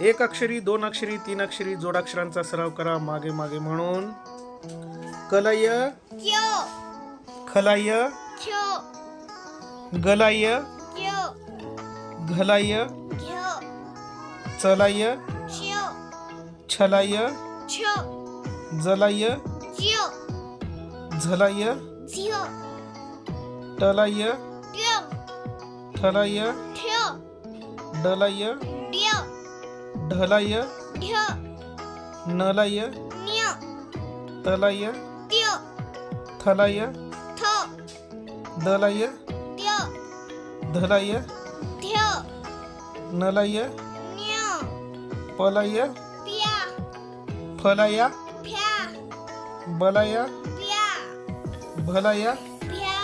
एक अक्षरी दोन अक्षरी तीन अक्षरी जोडाक्षरांचा सराव करा मागे मागे म्हणून. कलय क्यो. खलाय गलाय घलाय चलाय छलाय जलाय झलाय टलाय ठलाय ठ्यो डलाय ट्यो ढलाय ढ्यो नलाय न्यो तलाय त्यो थलाय थो दलाय त्यो धलाय थ्यो नलाय न्यो पलाय प्या फलाया फ्या बलाया प्या भलाया फ्या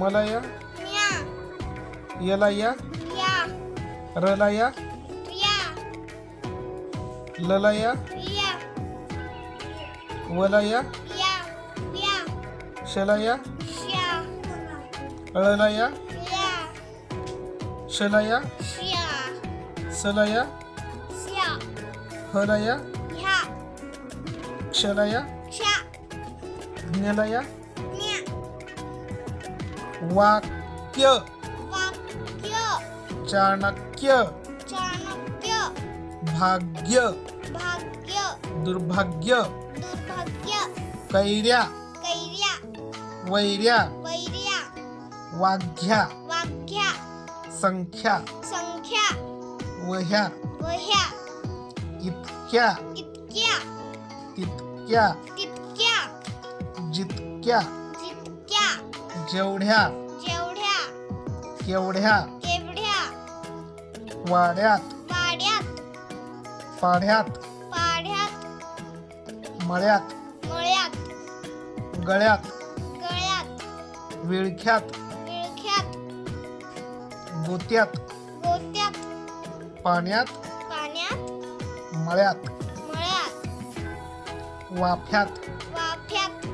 मलाया म्या यलाया या रलाया? या ललाया? या वलाया? या या शलाया? अळलाया? या शलाया? क्षलाया क्षा ज्ञलाया न्या। वाक्य। वाक्य। चाणक्य चाणक्य। भाग्य। भाग्य दुर्भाग्य। दुर्भाग्य। कैर्या। कैर्या। वैर्या। वैर्या। वाघ्या। वाघ्या। संख्या। संख्या। वह्या। वह्या। इतक्या इतक्या तितक्या। तितक्या। जितक्या। जितक्या। जेवढ्या। जेवढ्या। केवढ्या केवढ्या। वाड्यात. वाड्यात. पाढ्यात. पाढ्यात. मळ्यात. मळ्यात. गळ्यात. गळ्यात. विळख्यात. विळख्यात. गोत्यात. गोत्यात. पाण्यात. पाण्यात. मळ्यात. मळ्यात. वाफ्यात. वाफ्यात.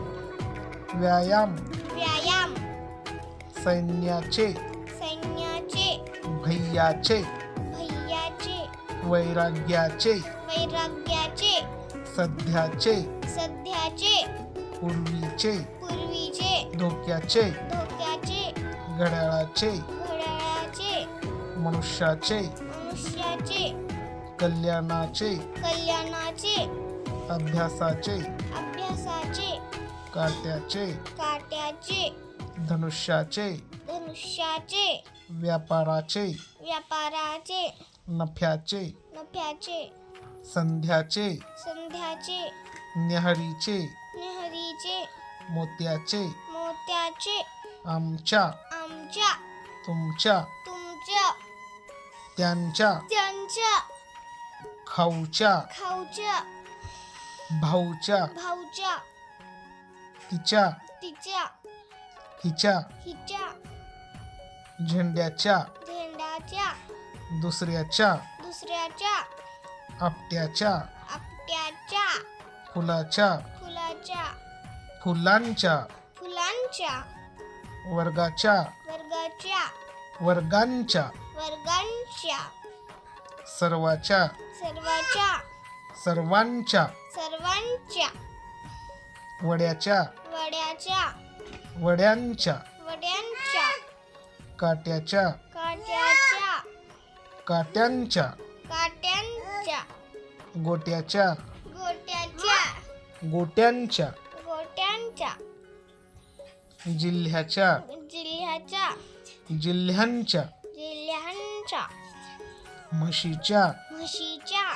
व्यायाम. व्यायाम. सैन्याचे. सैन्याचे. भैयाचे. भैयाचे वैराग्याचे। वैराग्याचे। सध्याचे। सध्याचे। पूर्वीचे। पूर्वीचे। धोक्याचे। धोक्याचे। घड्याळाचे। घड्याळाचे। मनुष्याचे। मनुष्याचे। कल्याणाचे। कल्याणाचे। अभ्यासाचे। अभ्यासाचे। काट्याचे। काट्याचे। धनुष्याचे। धनुष्याचे। व्यापाराचे। व्यापाराचे। नफ्याचे नफ्याचे संध्याचे संध्याचे न्याहारीचे नेहरीचे मोत्याचे मोत्याचे आमच्या आमच्या तुमच्या तुमच्या त्यांच्या त्यांच्या खाऊच्या खाऊच्या भाऊच्या भाऊच्या तिच्या तिच्या हिच्या हिच्या झेंड्याच्या दुसऱ्याच्या दुसऱ्याच्या आपट्याच्या आपट्याच्या फुलाच्या फुलाच्या फुलांच्या फुलांच्या वर्गाच्या वर्गाच्या वर्गांच्या वर्गांच्या सर्वाच्या सर्वाच्या सर्वांच्या सर्वांच्या वड्याच्या वड्याच्या वड्यांच्या वड्यांच्या काट्याच्या काट्यांच्या. काट्यांच्या. गोट्याच्या. गोट्याच्या. गोट्यांच्या. गोट्यांच्या. जिल्ह्याच्या. जिल्ह्याच्या. जिल्ह्यांच्या. जिल्ह्यांच्या. म्हशीच्या. म्हशीच्या.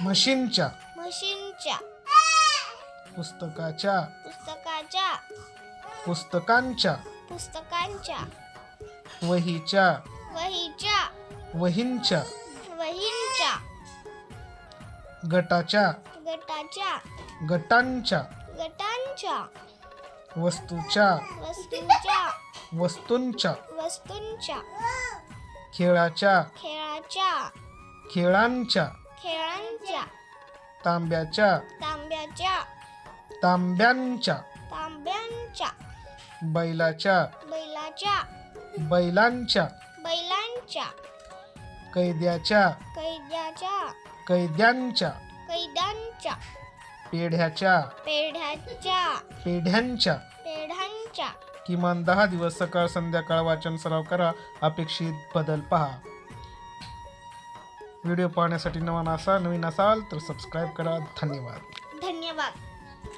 म्हशींच्या. म्हशींच्या. पुस्तकाच्या. पुस्तकाच्या. पुस्तकांच्या. पुस्तकांच्या. वहीच्या. वहीच्या. वहींच्या. गटाच्या. गटाच्या. गटांच्या. गटांच्या. वस्तूच्या. वस्तूंच्या. वस्तूंच्या. वस्तूंच्या. खेळाच्या. खेळाच्या. खेळांच्या. खेळांच्या. तांब्याच्या. तांब्याच्या. तांब्यांच्या. तांब्यांच्या. बैलाच्या. बैलांच्या. बैलांच्या. कैद्याच्या कैद्याच्या कैद्यांच्या कैद्यांच्या पेढ्याच्या पेढ्याच्या पेढ्यांच्या पेढ्यांच्या किमान दहा दिवस सकाळ संध्याकाळ वाचन सराव करा. अपेक्षित बदल पहा. व्हिडिओ पाहण्यासाठी नवा असा नवीन असाल तर सबस्क्राईब करा. धन्यवाद.